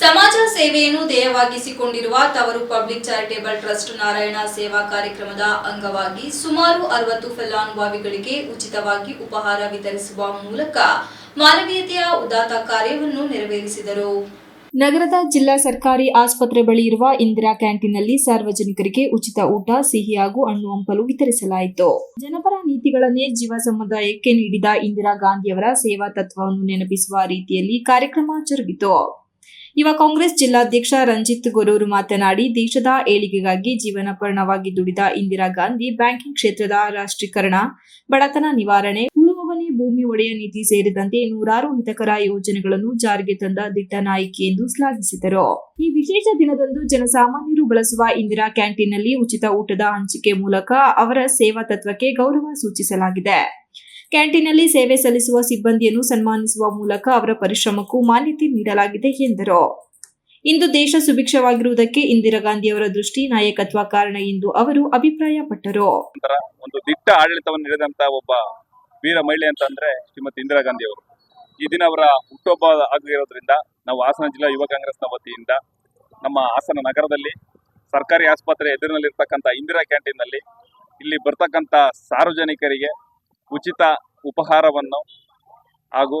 ಸಮಾಜ ಸೇವೆಯನ್ನು ಧ್ಯೇಯವಾಗಿಸಿಕೊಂಡಿರುವ ತವರು ಪಬ್ಲಿಕ್ ಚಾರಿಟೇಬಲ್ ಟ್ರಸ್ಟ್ ನಾರಾಯಣ ಸೇವಾ ಕಾರ್ಯಕ್ರಮದ ಅಂಗವಾಗಿ ಸುಮಾರು ಅರವತ್ತು ಫಲಾನುಭವಿಗಳಿಗೆ ಉಚಿತವಾಗಿ ಉಪಹಾರ ವಿತರಿಸುವ ಮೂಲಕ ಮಾನವೀಯತೆಯ ಉದಾತ್ತ ಕಾರ್ಯವನ್ನು ನೆರವೇರಿಸಿದರು. ನಗರದ ಜಿಲ್ಲಾ ಸರ್ಕಾರಿ ಆಸ್ಪತ್ರೆ ಬಳಿ ಇರುವ ಇಂದಿರಾ ಕ್ಯಾಂಟೀನ್ನಲ್ಲಿ ಸಾರ್ವಜನಿಕರಿಗೆ ಉಚಿತ ಊಟ, ಸಿಹಿ ಹಾಗೂ ಹಣ್ಣು ಹಂಪಲು ವಿತರಿಸಲಾಯಿತು. ಜನಪರ ನೀತಿಗಳನ್ನೇ ಜೀವ ಸಮುದಾಯಕ್ಕೆ ನೀಡಿದ ಇಂದಿರಾ ಗಾಂಧಿಯವರ ಸೇವಾ ತತ್ವವನ್ನು ನೆನಪಿಸುವ ರೀತಿಯಲ್ಲಿ ಕಾರ್ಯಕ್ರಮ ಜರುಗಿತು. ಯುವ ಕಾಂಗ್ರೆಸ್ ಜಿಲ್ಲಾಧ್ಯಕ್ಷ ರಂಜಿತ್ ಗೊರೂರು ಮಾತನಾಡಿ, ದೇಶದ ಏಳಿಗೆಗಾಗಿ ಜೀವನಪರ್ಣವಾಗಿ ದುಡಿದ ಇಂದಿರಾ ಗಾಂಧಿ ಬ್ಯಾಂಕಿಂಗ್ ಕ್ಷೇತ್ರದ ರಾಷ್ಟ್ರೀಕರಣ, ಬಡತನ ನಿವಾರಣೆ, ಉಳುವವನೇ ಭೂಮಿ ಒಡೆಯ ನೀತಿ ಸೇರಿದಂತೆ ನೂರಾರು ಹಿತಕರ ಯೋಜನೆಗಳನ್ನು ಜಾರಿಗೆ ತಂದ ದಿಟ್ಟ ನಾಯಕಿ ಎಂದು ಶ್ಲಾಘಿಸಿದರು. ಈ ವಿಶೇಷ ದಿನದಂದು ಜನಸಾಮಾನ್ಯರು ಬಳಸುವ ಇಂದಿರಾ ಕ್ಯಾಂಟೀನ್ನಲ್ಲಿ ಉಚಿತ ಊಟದ ಹಂಚಿಕೆ ಮೂಲಕ ಅವರ ಸೇವಾ ತತ್ವಕ್ಕೆ ಗೌರವ ಸೂಚಿಸಲಾಗಿದೆ. ಕ್ಯಾಂಟೀನ್ನಲ್ಲಿ ಸೇವೆ ಸಲ್ಲಿಸುವ ಸಿಬ್ಬಂದಿಯನ್ನು ಸನ್ಮಾನಿಸುವ ಮೂಲಕ ಅವರ ಪರಿಶ್ರಮಕ್ಕೂ ಮಾನ್ಯತೆ ನೀಡಲಾಗಿದೆ ಎಂದರು. ಇಂದು ದೇಶ ಸುಭಿಕ್ಷವಾಗಿರುವುದಕ್ಕೆ ಇಂದಿರಾ ಗಾಂಧಿ ಅವರ ದೃಷ್ಟಿ ನಾಯಕತ್ವ ಕಾರಣ ಎಂದು ಅವರು ಅಭಿಪ್ರಾಯಪಟ್ಟರು. ಒಂದು ದಿಟ್ಟ ಆಡಳಿತವನ್ನು ನೀಡಿದಂತ ಒಬ್ಬ ವೀರ ಮಹಿಳೆ ಅಂತ ಅಂದ್ರೆ ಶ್ರೀಮತಿ ಇಂದಿರಾ ಗಾಂಧಿ ಅವರು ಈ ದಿನ ಅವರ ಹುಟ್ಟುಹಬ್ಬ ಆಗಿರೋದ್ರಿಂದ ನಾವು ಹಾಸನ ಜಿಲ್ಲಾ ಯುವ ಕಾಂಗ್ರೆಸ್ನ ವತಿಯಿಂದ ನಮ್ಮ ಹಾಸನ ನಗರದಲ್ಲಿ ಸರ್ಕಾರಿ ಆಸ್ಪತ್ರೆ ಎದುರಿನಲ್ಲಿರ್ತಕ್ಕಂಥ ಇಂದಿರಾ ಕ್ಯಾಂಟೀನ್ನಲ್ಲಿ ಇಲ್ಲಿ ಬರ್ತಕ್ಕಂಥ ಸಾರ್ವಜನಿಕರಿಗೆ ಉಚಿತ ಉಪಹಾರವನ್ನು ಹಾಗೂ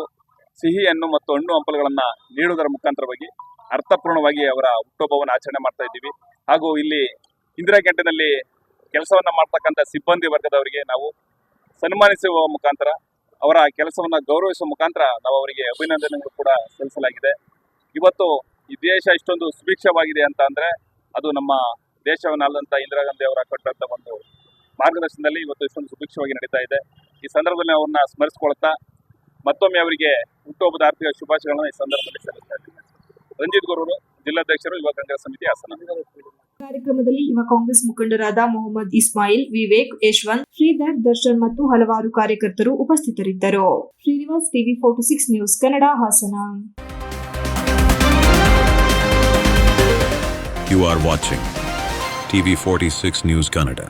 ಸಿಹಿಯನ್ನು ಮತ್ತು ಹಣ್ಣು ಹಂಪಲುಗಳನ್ನು ನೀಡುವುದರ ಮುಖಾಂತರವಾಗಿ ಅರ್ಥಪೂರ್ಣವಾಗಿ ಅವರ ಹುಟ್ಟುಹಬ್ಬವನ್ನು ಆಚರಣೆ ಮಾಡ್ತಾ ಇದ್ದೀವಿ. ಹಾಗೂ ಇಲ್ಲಿ ಇಂದಿರಾ ಕ್ಯಾಂಟೀನಲ್ಲಿ ಕೆಲಸವನ್ನ ಮಾಡ್ತಕ್ಕಂಥ ಸಿಬ್ಬಂದಿ ವರ್ಗದವರಿಗೆ ನಾವು ಸನ್ಮಾನಿಸುವ ಮುಖಾಂತರ, ಅವರ ಕೆಲಸವನ್ನು ಗೌರವಿಸುವ ಮುಖಾಂತರ ನಾವು ಅವರಿಗೆ ಅಭಿನಂದನೆಗಳು ಕೂಡ ಸಲ್ಲಿಸಲಾಗಿದೆ. ಇವತ್ತು ಈ ದೇಶ ಇಷ್ಟೊಂದು ಸುಭಿಕ್ಷವಾಗಿದೆ ಅಂತ ಅಂದ್ರೆ ಅದು ನಮ್ಮ ದೇಶವನ್ನಾದಂಥ ಇಂದಿರಾ ಗಾಂಧಿ ಅವರ ಒಂದು ಮಾರ್ಗದರ್ಶನದಲ್ಲಿ ಇವತ್ತು ಇಷ್ಟೊಂದು ಸುಭಿಕ್ಷವಾಗಿ ನಡೀತಾ ಇದೆ. ಈ ಸಂದರ್ಭದಲ್ಲಿ ಅವ್ರನ್ನ ಸ್ಮರಿಸಿಕೊಳ್ತಾ ಮತ್ತೊಮ್ಮೆ ಅವರಿಗೆ ಹುಟ್ಟುಹಬ್ಬದ ಆರ್ಥಿಕ ಶುಭಾಶಯಗಳನ್ನು ಈ ಸಂದರ್ಭದಲ್ಲಿ ಸಲ್ಲಿಸ್ತಾ ಇದ್ದೀನಿ. ರಂಜಿತ್ ಗುರೂರು ಜಿಲ್ಲಾಧ್ಯಕ್ಷರು ಯುವ ಕಾಂಗ್ರೆಸ್ ಸಮಿತಿ ಹಾಸನ. ಕಾರ್ಯಕ್ರಮದಲ್ಲಿ ಯುವ ಕಾಂಗ್ರೆಸ್ ಮುಖಂಡರಾದ ಮೊಹಮ್ಮದ್ ಇಸ್ಮಾಯಿಲ್ ವಿವೇಕ್ ಯಶವಂತ್ ಶ್ರೀಧರ್ ದರ್ಶನ್ ಮತ್ತು ಹಲವಾರು ಕಾರ್ಯಕರ್ತರು ಉಪಸ್ಥಿತರಿದ್ದರು. Srinivas TV forty six news Kannada Hassan. You are watching TV46 News Kannada.